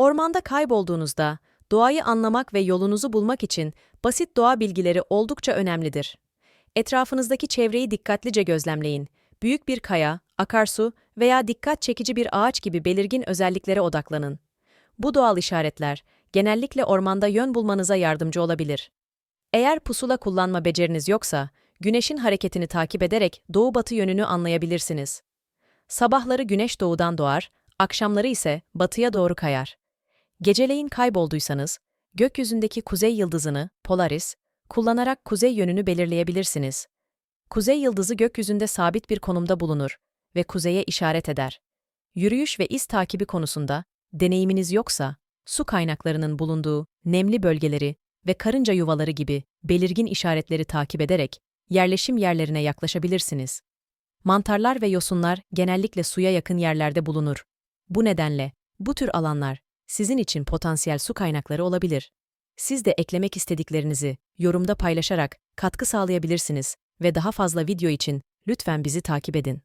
Ormanda kaybolduğunuzda, doğayı anlamak ve yolunuzu bulmak için basit doğa bilgileri oldukça önemlidir. Etrafınızdaki çevreyi dikkatlice gözlemleyin. Büyük bir kaya, akarsu veya dikkat çekici bir ağaç gibi belirgin özelliklere odaklanın. Bu doğal işaretler, genellikle ormanda yön bulmanıza yardımcı olabilir. Eğer pusula kullanma beceriniz yoksa, güneşin hareketini takip ederek doğu-batı yönünü anlayabilirsiniz. Sabahları güneş doğudan doğar, akşamları ise batıya doğru kayar. Geceleyin kaybolduysanız, gökyüzündeki kuzey yıldızını, Polaris, kullanarak kuzey yönünü belirleyebilirsiniz. Kuzey yıldızı gökyüzünde sabit bir konumda bulunur ve kuzeye işaret eder. Yürüyüş ve iz takibi konusunda deneyiminiz yoksa, su kaynaklarının bulunduğu nemli bölgeleri ve karınca yuvaları gibi belirgin işaretleri takip ederek yerleşim yerlerine yaklaşabilirsiniz. Mantarlar ve yosunlar genellikle suya yakın yerlerde bulunur. Bu nedenle bu tür alanlar sizin için potansiyel su kaynakları olabilir. Siz de eklemek istediklerinizi yorumda paylaşarak katkı sağlayabilirsiniz ve daha fazla video için lütfen bizi takip edin.